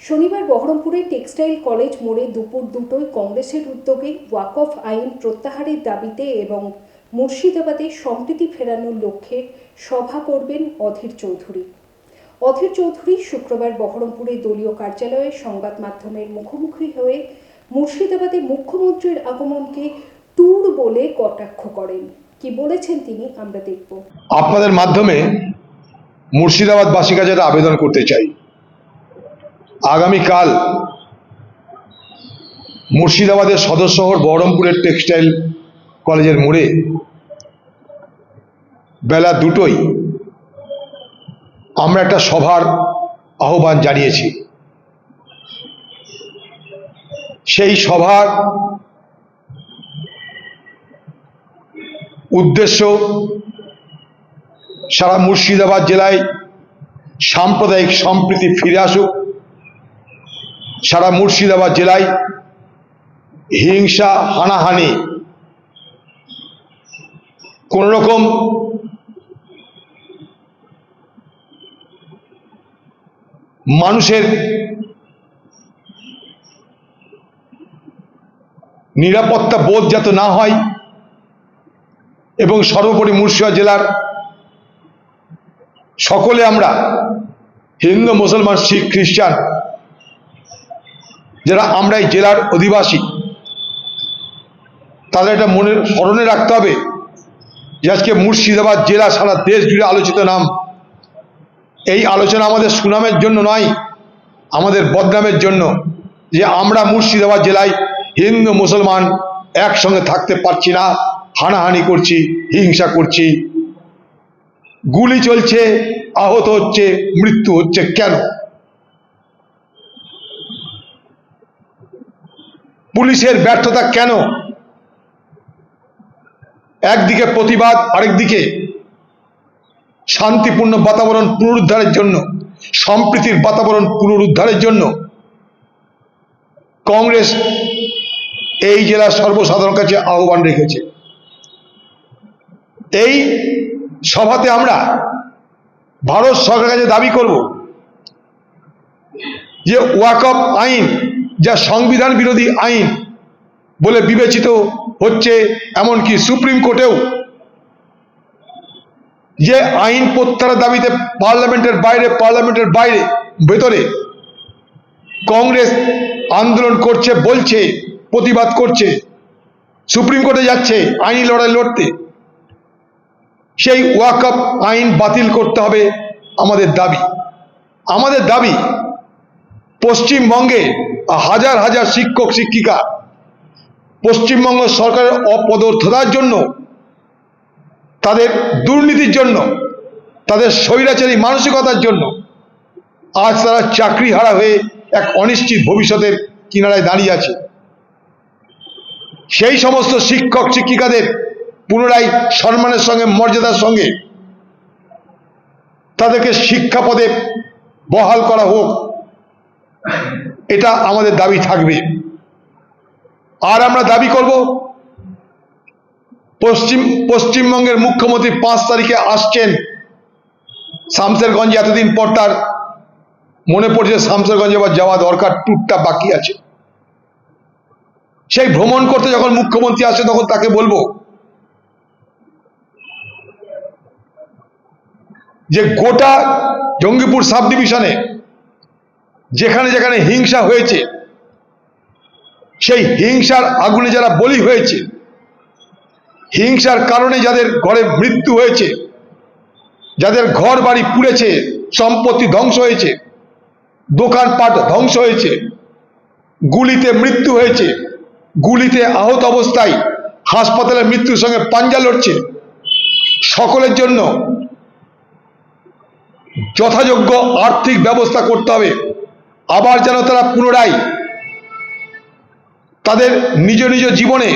শনিবার বহরমপুরের textile college মোড়ে দুপুর দুটোয় কংগ্রেসের উদ্যোগে ওয়াকফ আইন প্রত্যাহারের দাবিতে এবং মুর্শিদাবাদে সম্প্রীতি ফেরানোর লক্ষ্যে সভা করবেন অধীর চৌধুরী। অধীর চৌধুরী শুক্রবার বহরমপুরে দলীয় কার্যালয়ে সংবাদ মাধ্যমের মুখোমুখি হয়ে মুর্শিদাবাদে মুখ্যমন্ত্রীর আগমনকে ট্যুর বলে কটাক্ষ করেন। কি বলেছেন তিনি আমরা দেখব। আপনাদের মাধ্যমে মুর্শিদাবাদবাসীর কাছে আবেদন করতে চাই আগামীকাল মুর্শিদাবাদের সদর শহর বহরমপুরের টেক্সটাইল কলেজের মোড়ে বেলা দুটোই আমরা একটা সভার আহ্বান জানিয়েছি। সেই সভার উদ্দেশ্য সারা মুর্শিদাবাদ জেলায় সাম্প্রদায়িক সম্প্রীতি ফিরে আসুক সারা মুর্শিদাবাদ জেলায় হিংসা, হানাহানি কোন রকম মানুষের নিরাপত্তা বোধ যাতে না হয় এবং সর্বোপরি মুর্শিদাবাদ জেলার সকলে আমরা হিন্দু, মুসলমান, শিখ, খ্রিস্টান যারা আমরা এই জেলার অধিবাসী, তাদের এটা মনে, স্মরণে রাখতে হবে যে আজকে মুর্শিদাবাদ জেলা সারা দেশ জুড়ে আলোচিত নাম। এই আলোচনা আমাদের সুনামের জন্য নয়, আমাদের বদনামের জন্য যে আমরা মুর্শিদাবাদ জেলায় হিন্দু, মুসলমান একসঙ্গে থাকতে পারছি না, হানাহানি করছি, হিংসা করছি। গুলি চলছে, আহত হচ্ছে, মৃত্যু হচ্ছে কেন? পুলিশের ব্যর্থতা কেন? একদিকে প্রতিবাদ, আরেকদিকে শান্তিপূর্ণ বাতাবরণ পুনরুদ্ধারের জন্য, সম্প্রীতির বাতাবরণ পুনরুদ্ধারের জন্য কংগ্রেস এই জেলার সর্বসাধারণ কাছে আহ্বান রেখেছে। এই সভাতে আমরা ভারত সরকারের কাছে দাবি করব যে ওয়াকফ আইন যা সংবিধান বিরোধী আইন বলে বিবেচিত হচ্ছে, এমনকি সুপ্রিম কোর্টেও। যে আইন প্রত্যাহারের দাবিতে পার্লামেন্টের বাইরে পার্লামেন্টের বাইরে, ভেতরে কংগ্রেস আন্দোলন করছে, বলছে, প্রতিবাদ করছে, সুপ্রিম কোর্টে যাচ্ছে আইনি লড়াই লড়তে, সেই ওয়াকআপ আইন বাতিল করতে হবে আমাদের দাবি। আমাদের দাবি পশ্চিমবঙ্গে হাজার হাজার শিক্ষক, শিক্ষিকা পশ্চিমবঙ্গ সরকারের অপদর্থতার জন্য, তাদের দুর্নীতির জন্য, তাদের স্বৈরাচারী মানসিকতার জন্য আজ তারা চাকরি হারা হয়ে এক অনিশ্চিত ভবিষ্যতের কিনারায় দাঁড়িয়ে আছে। সেই সমস্ত শিক্ষক, শিক্ষিকাদের পুনরায় সম্মানের সঙ্গে, মর্যাদার সঙ্গে তাদেরকে শিক্ষা পদে বহাল করা হোক এটা আমাদের দাবি থাকবে। আর আমরা দাবি করব, পশ্চিম, পশ্চিমবঙ্গের মুখ্যমন্ত্রী পাঁচ তারিখে আসছেন শামসেরগঞ্জে এতদিন পর তার মনে পড়ছে শামসেরগঞ্জে আবার যাওয়া দরকার ট্যুরটা বাকি আছে। সেই ভ্রমণ করতে যখন মুখ্যমন্ত্রী আসে তখন তাকে বলব যে গোটা জঙ্গিপুর সাব ডিভিশনে যেখানে যেখানে হিংসা হয়েছে, সেই হিংসার আগুনে যারা বলি হয়েছে, হিংসার কারণে যাদের ঘরে মৃত্যু হয়েছে, যাদের ঘর বাড়ি পুড়েছে, সম্পত্তি ধ্বংস হয়েছে, দোকানপাট ধ্বংস হয়েছে, গুলিতে মৃত্যু হয়েছে, গুলিতে আহত অবস্থায় হাসপাতালে মৃত্যুর সঙ্গে পাঞ্জা লড়ছে, সকলের জন্য যথাযোগ্য আর্থিক ব্যবস্থা করতে হবে। আবার যেন তারা পুনরায় তাদের নিজ নিজ জীবনে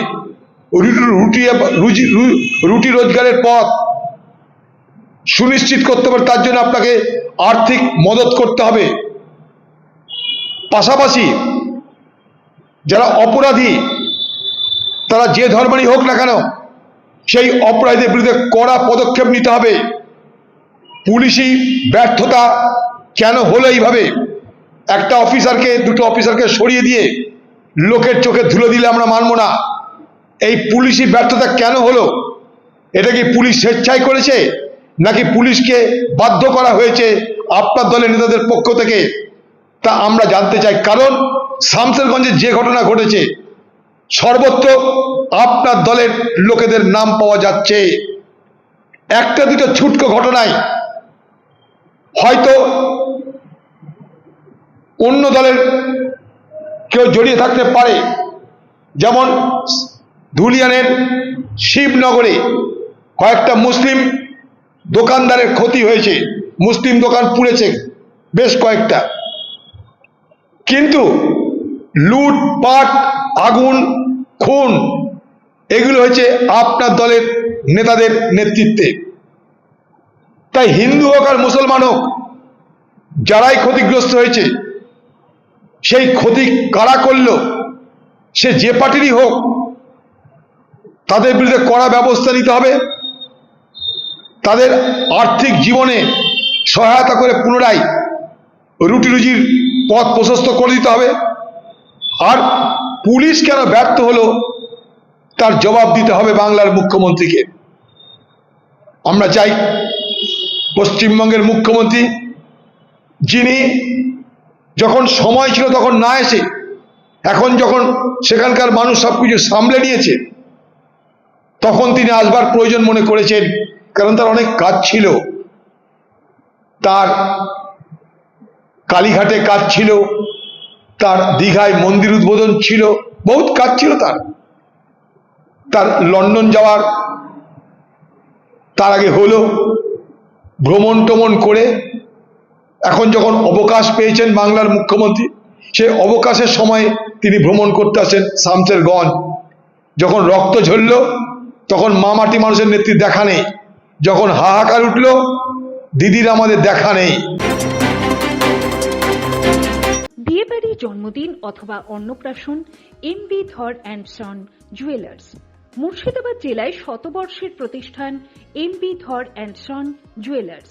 রুটি রুটি রোজগারের পথ সুনিশ্চিত করতে পারে তার জন্য আপনাকে আর্থিক মদত করতে হবে। পাশাপাশি যারা অপরাধী, তারা যে ধর্মেরই হোক না কেন, সেই অপরাধীদের বিরুদ্ধে কড়া পদক্ষেপ নিতে হবে। পুলিশি ব্যর্থতা কেন হলো এইভাবে? একটা অফিসারকে, দুটো অফিসারকে সরিয়ে দিয়ে লোকের চোখে ধুলে দিলে আমরা মানব না। এই পুলিশি ব্যর্থতা কেন হলো? এটা কি পুলিশ স্বেচ্ছায় করেছে? নাকি পুলিশকে বাধ্য করা হয়েছে আপনার দলের নেতাদের পক্ষ থেকে? তা আমরা জানতে চাই। কারণ শামসেরগঞ্জে যে ঘটনা ঘটেছে, সর্বত্র আপনার দলের লোকেদের নাম পাওয়া যাচ্ছে। একটা দুটো ছুটকো ঘটনায়। হয়তো অন্য দলের কেউ জড়িয়ে থাকতে পারে। যেমন ধুলিয়ানের শিবনগরে কয়েকটা মুসলিম দোকানদারের ক্ষতি হয়েছে। মুসলিম দোকান পুড়েছে বেশ কয়েকটা। কিন্তু লুটপাট, আগুন, খুন, এগুলো হয়েছে আপনার দলের নেতাদের নেতৃত্বে। তাই হিন্দু হোক আর মুসলমান হোক, যারাই ক্ষতিগ্রস্ত হয়েছে সেই ক্ষতি কারা করল? সে যে পার্টিরই হোক, তাদের বিরুদ্ধে কড়া ব্যবস্থা নিতে হবে। তাদের আর্থিক জীবনে সহায়তা করে পুনরায় রুটি রুজির পথ প্রশস্ত করে দিতে হবে। আর পুলিশ কেন ব্যর্থ হলো, তার জবাব দিতে হবে বাংলার মুখ্যমন্ত্রীকে। আমরা চাই পশ্চিমবঙ্গের মুখ্যমন্ত্রী, যিনি যখন সময় ছিল তখন না এসে, এখন যখন সেখানকার মানুষ সব কিছু সামলে নিয়েছে, তখন তিনি আসবার প্রয়োজন মনে করেছেন, কারণ তার অনেক কাজ ছিল। তার কালীঘাটে কাজ ছিল, তার দীঘায় মন্দির উদ্বোধন ছিল, বহুত কাজ ছিল তার। তার লন্ডন যাওয়ার তার আগে হলো, ভ্রমণ টমন করে এখন যখন অবকাশ পেয়েছেন বাংলার মুখ্যমন্ত্রী, সেই অবকাশের সময় তিনি ভ্রমণ করতে আসেন শামসেরগঞ্জ। যখন রক্ত ঝরল, তখন মামাটি মানুষের নেত্রী দেখা নেই। যখন হাহাকার উঠল, দিদির আমাদের দেখা নেই। বিয়েবাড়ি, জন্মদিন অথবা অন্নপ্রাশন M B Dhar and son jewellers. Murshidabad জেলায় শতবর্ষের প্রতিষ্ঠান M B Dhar and son jewellers.